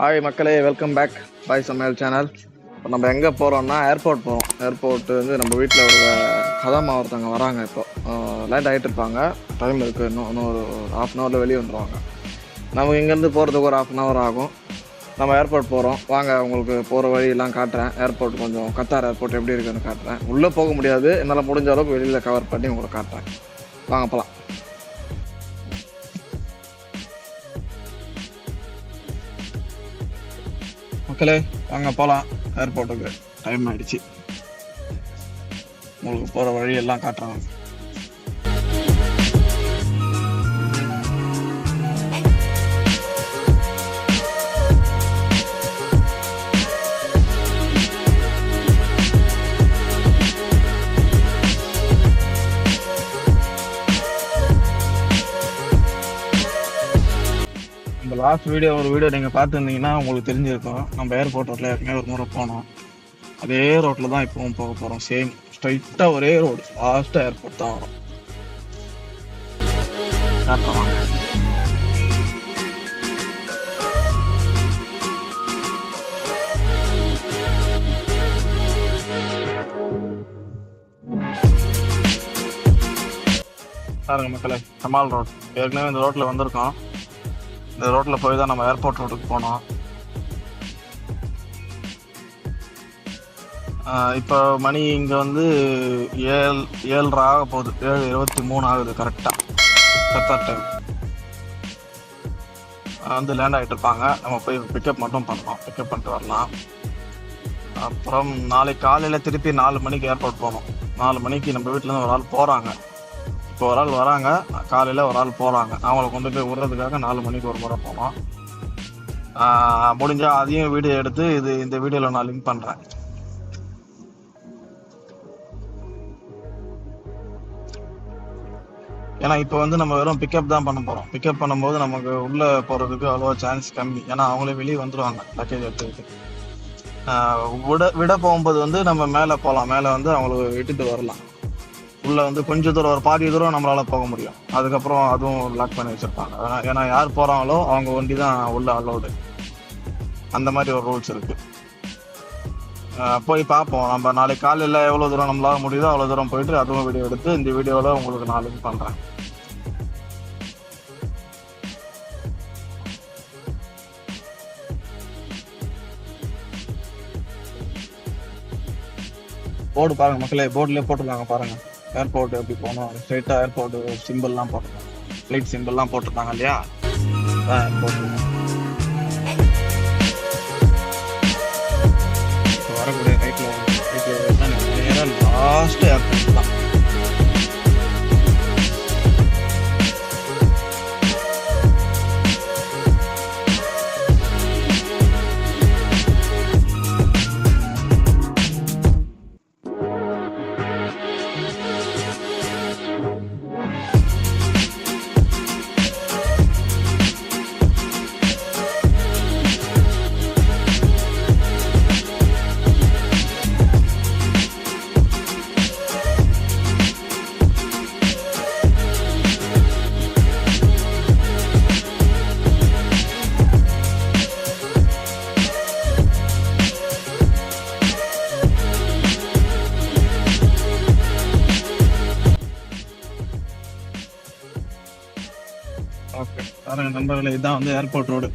Hi மக்களே welcome back பாய் சமையல் channel இப்போ நம்ம எங்கே போகிறோம்னா ஏர்போர்ட் போகிறோம் ஏர்போர்ட் வந்து நம்ம வீட்டில் ஒரு கதாமா ஒருத்தவங்க வராங்க இப்போ. லேட் ஆகிட்டு இருப்பாங்க. டைம் இருக்குது இன்னும் இன்னும் ஒரு ஹாஃப் அன் ஹவரில் வெளியே வந்துடுவாங்க நமக்கு இங்கேருந்து போகிறதுக்கு ஒரு ஹாஃப் அன் ஹவர் ஆகும். நம்ம ஏர்போர்ட் போகிறோம் வாங்க உங்களுக்கு போகிற வழியெல்லாம் காட்டுறேன். ஏர்போர்ட் கொஞ்சம் கத்தார் ஏர்போர்ட் எப்படி இருக்குன்னு காட்டுறேன். உள்ளே போக முடியாது. என்னால் முடிஞ்ச அளவுக்கு வெளியில் கவர் பண்ணி உங்களுக்கு காட்டுறேன். வாங்க போகலாம் மக்களே வாங்க போகலாம் ஏர்போர்ட்டுக்கு டைம் ஆயிடுச்சு. உங்களுக்கு போகிற வழியெல்லாம் காட்டுறாங்க லாஸ்ட் வீடியோ ஒரு வீடியோ நீங்கள் பார்த்துருந்தீங்கன்னா உங்களுக்கு தெரிஞ்சிருக்கும். நம்ம ஏர்போர்ட் ரோட்டில் ஏற்கனவே ஒரு முறை போனோம். அதே ரோட்டில் தான் இப்போவும் போக போகிறோம் சேம் ஸ்ட்ரைட்டாக ஒரே ரோடு லாஸ்ட்டாக ஏர்போர்ட் தான் வரும். பாருங்க மக்களே கமால் ரோட் ஏற்கனவே இந்த ரோட்டில் வந்திருக்கோம். இந்த ரோட்டில் போய் தான் நம்ம ஏர்போர்ட் ரோட்டுக்கு போனோம். இப்போ மணி இங்கே வந்து ஏழு ஏழ்ரை ஆக போகுது. ஏழு இருபத்தி மூணு ஆகுது கரெக்டாக கத்தார் டைம் வந்து லேண்ட் ஆகிட்டு இருப்பாங்க. நம்ம போய் பிக்கப் மட்டும் பண்ணலாம் பிக்கப் பண்ணிட்டு வரலாம். அப்புறம் நாளைக்கு காலையில் திருப்பி நாலு மணிக்கு ஏர்போர்ட் போகணும். நாலு மணிக்கு நம்ம வீட்டிலேருந்து ஒரு ஆள் போகிறாங்க இப்போ ஒரு ஆள் வராங்க காலையில் ஒரு ஆள் போகிறாங்க அவங்கள கொண்டு போய் விடுறதுக்காக நாலு மணிக்கு ஒரு முறை போனோம். முடிஞ்சால் அதையும் வீடியோ எடுத்து இது இந்த வீடியோவில் நான் லிங்க் பண்ணுறேன் ஏன்னா இப்போ வந்து நம்ம வெறும் பிக்கப் தான் பண்ண போகிறோம் பிக்கப் பண்ணும்போது நமக்கு உள்ளே போகிறதுக்கு அவ்வளோ சான்ஸ் கம்மி. ஏன்னா அவங்களே வெளியே வந்துடுவாங்க லக்கேஜ் எடுத்துக்கிட்டு. விட விட போகும்போது வந்து நம்ம மேலே போகலாம் மேலே வந்து அவங்களுக்கு விட்டுட்டு வரலாம். உள்ள வந்து கொஞ்ச தூரம் ஒரு பாதி தூரம் நம்மளால போக முடியும். அதுக்கப்புறம் அதுவும் லாக் பண்ணி வச்சிருப்பாங்க. ஏன்னா- யார் போறாங்களோ அவங்க வண்டி தான் உள்ள அலோடு அந்த மாதிரி ஒரு ரூல்ஸ் இருக்கு. போய் பார்ப்போம். நம்ம நாளைக்கு காலையில் எவ்வளோ தூரம் நம்மளால முடியுதோ அவ்வளோ தூரம் போயிட்டு அதுவும் வீடியோ எடுத்து இந்த வீடியோவில் உங்களுக்கு நாளைக்கு பண்ணுறேன் போர்டு பாருங்க மக்களே போர்டுலேயே போட்டிருக்காங்க பாருங்க. ஏர்போர்ட் எப்படி போகணும்? ஸ்ட்ரைட்டாக ஏர்போர்ட் சிம்பிள்லாம் போட்டோம் ஃப்ளைட் சிம்பிள்லாம் போட்டிருந்தாங்க இல்லையா? அதான் ஏர்போர்ட் இப்போ வரக்கூடிய ரைட்டில் ரைட்டில் நேராக லாஸ்ட்டு ஏர்போர்ட் தான். நண்பர்களே இதுதான் வந்து ஏர்போர்ட் ரோடு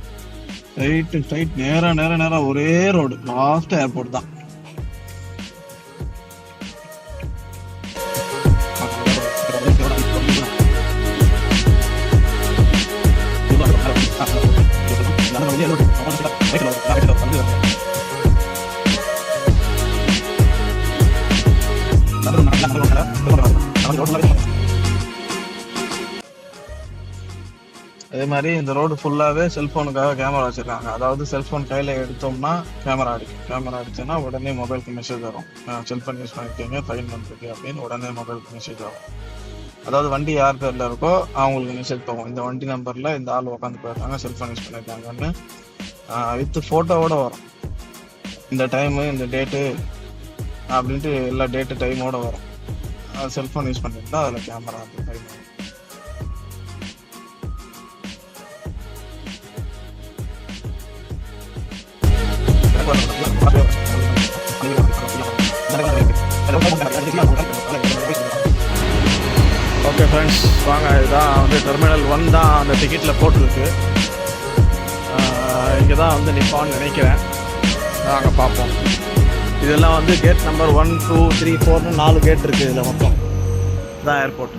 ஸ்ட்ரைட்டு ஸ்ட்ரைட் நேராக நேராக நேரா ஒரே ரோடு லாஸ்ட் ஏர்போர்ட் தான். அதே மாதிரி இந்த ரோடு ஃபுல்லாகவே செல்ஃபோனுக்காக கேமரா வச்சுருக்காங்க. அதாவது செல்ஃபோன் கையில் எடுத்தோம்னா கேமரா அடிக்கும் கேமரா அடிச்சுன்னா உடனே மொபைலுக்கு மெசேஜ் வரும். செல்ஃபோன் யூஸ் பண்ணிருக்கீங்க ஃபைன் வந்துருக்கு அப்படின்னு உடனே மொபைலுக்கு மெசேஜ் வரும். அதாவது வண்டி யார் பேரில் இருக்கோ அவங்களுக்கு மெசேஜ் போகும் இந்த வண்டி நம்பரில் இந்த ஆள் உட்காந்து போயிருக்காங்க செல்ஃபோன் யூஸ் பண்ணியிருக்காங்கன்னு வித் ஃபோட்டோவோட வரும். இந்த டைமு இந்த டேட்டு அப்படின்ட்டு எல்லா டேட்டு டைமோட வரும். செல்ஃபோன் யூஸ் பண்ணியிருந்தா அதில் கேமரா அப்படி டைம் ஓகே ஃப்ரெண்ட்ஸ் வாங்க. இதுதான் வந்து டெர்மினல் ஒன் தான் அந்த டிக்கெட்டில் போட்டிருக்கு. இங்கே தான் வந்து நிற்பான்னு நினைக்கிறேன். நாங்கள் பார்ப்போம். இதெல்லாம் வந்து gate number one two three ஃபோர்னு நாலு கேட் இருக்குது இதில் மொத்தம். இதான் ஏர்போர்ட்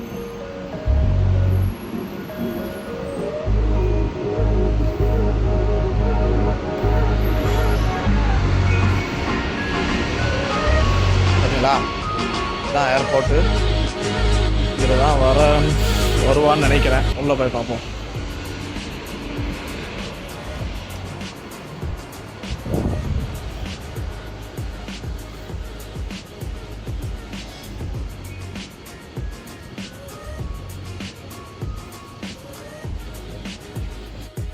ஓகேங்களா இதான் ஏர்போர்ட்டு இதில் தான் வர வருவான்னு நினைக்கிறேன். உள்ளே போய் பார்ப்போம்.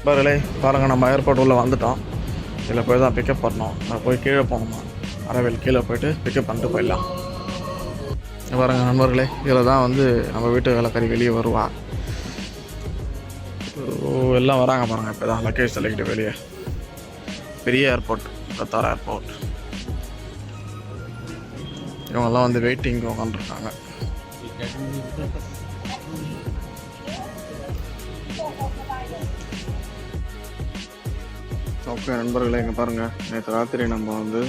பாருங்களே பாருங்கள் நம்ம ஏர்போர்ட் உள்ளே வந்துட்டோம். இதில் போய் தான் பிக்கப் பண்ணோம். நான் போய் கீழே போகணுமா? அரவேல் கீழே போயிட்டு பிக்கப் பண்ணிட்டு போயிடலாம். இங்க பாருங்க நண்பர்களே இதில் தான் வந்து நம்ம வீட்டு வேலைக்காரி வெளியே வருவா. எல்லாம் வராங்க பாருங்க இப்போ தான் லக்கேஜ் தள்ளிக்கிட்டு வெளியே. பெரிய ஏர்போர்ட் கத்தார் ஏர்போர்ட் இவங்கெல்லாம் வந்து வெயிட்டிங் உட்காந்துருக்காங்க ஓகே நண்பர்களே இங்கே பாருங்கள் நேற்று ராத்திரி நம்ம வந்து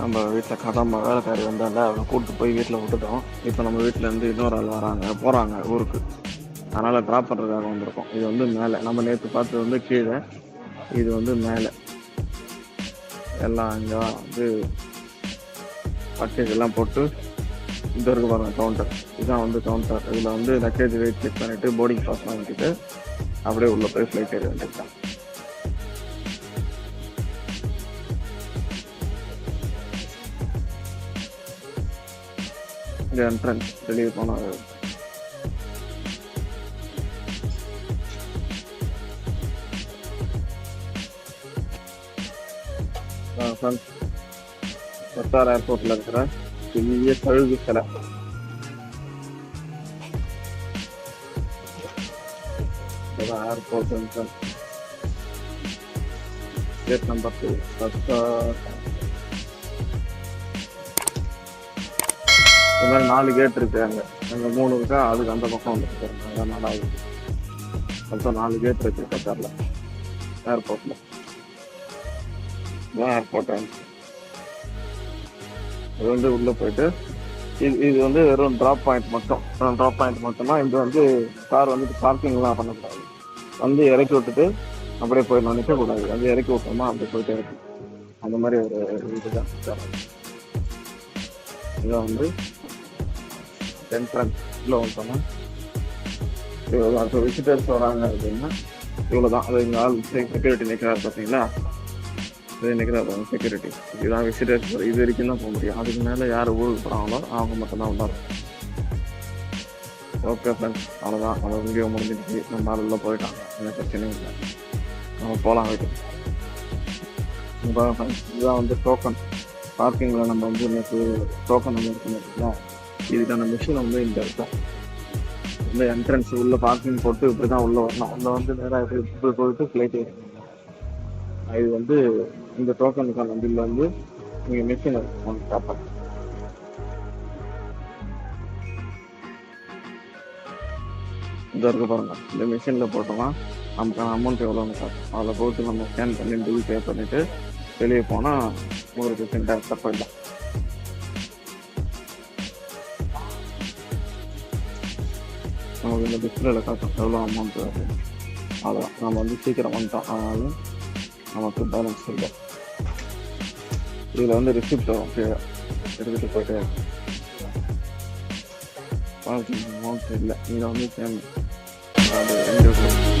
நம்ம வீட்டில் கதம்ப வேலைக்காரி வந்தால அவளை கூப்பிட்டு போய் வீட்டில் விட்டுட்டோம். இப்போ நம்ம வீட்டில் இருந்து இன்னொரு ஆள் வராங்க போகிறாங்க ஊருக்கு. அதனால் ட்ராப் பண்ணுறதுக்காக வந்திருக்கோம். இது வந்து மேலே. நம்ம நேற்று பார்த்தது வந்து கீழே. இது வந்து மேலே. எல்லாம் இங்கே வந்து பட்டேஜ் எல்லாம் போட்டு இந்த இருக்கு பாருங்கள் கவுண்டர் இதுதான் வந்து கவுண்டர் இதில் வந்து லக்கேஜ் வெயிட் செக் பண்ணிவிட்டு போர்டிங் பாஸ் வாங்கிட்டு அப்படியே உள்ளே போய் ஃப்ளைட் ஏறி வந்துருக்கான் இந்த என்ட்ரன்ஸ் வெளியே போனால் கத்தார் ஏர்போர்ட்ல இருக்கிற பெரிய கழுகு சிலை airport entrance gate number two Qatar இந்த மாதிரி நாலு கேட் இருக்கு அங்க மூணு இருக்கா அதுக்கு அந்த பக்கம் வந்துருக்காங்க நாலாவது மொத்தம் நாலு கேட் இருக்கு கத்தார்ல ஏர்போர்ட்ல இதான் ஏர்போர்ட் இது வந்து உள்ள போயிட்டு இது இது வந்து வெறும் ட்ராப் பாயிண்ட் மட்டும். ட்ராப் பாயிண்ட் மட்டும்னா இது வந்து கார் வந்து பார்க்கிங்லாம் பண்ணக்கூடாது. வந்து இறக்கி விட்டுட்டு அப்படியே போயிடணும் கூடாது வந்து இறக்கி விட்டோமா அப்படியே போயிட்டு இறக்கி அந்த மாதிரி ஒரு இதுதான். இதை வந்து என்ட்ரன்ஸ் உள்ள வந்துட்டோம்னா இவ்வளோ ஸோ விசிட்டர்ஸ் வராங்க அப்படின்னா இவ்வளோ தான் அது இங்கே ஆள் செக்யூரிட்டி நிற்கிறாரு பார்த்தீங்களா? இது பாருங்க செக்யூரிட்டி இதுதான் விசிட்டர்ஸ் இது வரைக்கும் தான் போக முடியும். அதுக்கு மேலே யார் ஊருக்கு போகிறாங்களோ அவங்க மட்டும்தான் உள்ளாரு ஓகே ஃப்ரெண்ட்ஸ் அவ்வளோதான் அவ்வளோ வீடியோ முடிஞ்சிடுச்சு. நம்ம ஆளுல போயிட்டான் போயிட்டாங்க. எந்த பிரச்சனையும் இல்லை. நம்ம போகலாம் வீட்டுக்கு. இப்போ இதுதான் வந்து டோக்கன் பார்க்கிங்கில் நம்ம வந்து நேற்று டோக்கன் வந்து இருக்கு இதுக்கான மிஷின் வந்து இங்கே இருக்கும் இந்த என்ட்ரன்ஸ் உள்ள பார்க்கிங் போட்டு இப்படி தான் உள்ளே வரணும். உள்ள வந்து நேராக இப்படி போயிட்டு ஃப்ளைட் ஏறணும் இது வந்து இந்த டோக்கனுக்கான பில் வந்து நீங்கள் மிஷின் ஒன்று பார்ப்பேன் இதாக இருக்க பாருங்க. இந்த மிஷினில் போட்டோம்னா நமக்கான அமௌண்ட் எவ்வளோன்னு பார்க்கணும் அதில் போட்டு நம்ம ஸ்கேன் பண்ணி பில் பே பண்ணிவிட்டு வெளியே போனால் உங்களுக்கு சென்டாக போயிடலாம் நமக்கு இந்த டிஸ்பிளேல காட்டும் எவ்வளோ அமௌண்ட் அப்படின்னு அவ்வளோதான் நம்ம வந்து சீக்கிரம் வந்துட்டோம் அதனால நமக்கு பேலன்ஸ் இல்லை இதில் வந்து ரிசிப்ட் வரும் கீழே எடுத்துகிட்டு போயிட்டு பார்க்கிங் அமௌண்ட் இல்லை இதில் வந்து சேம் அது ரெண்டு லைக்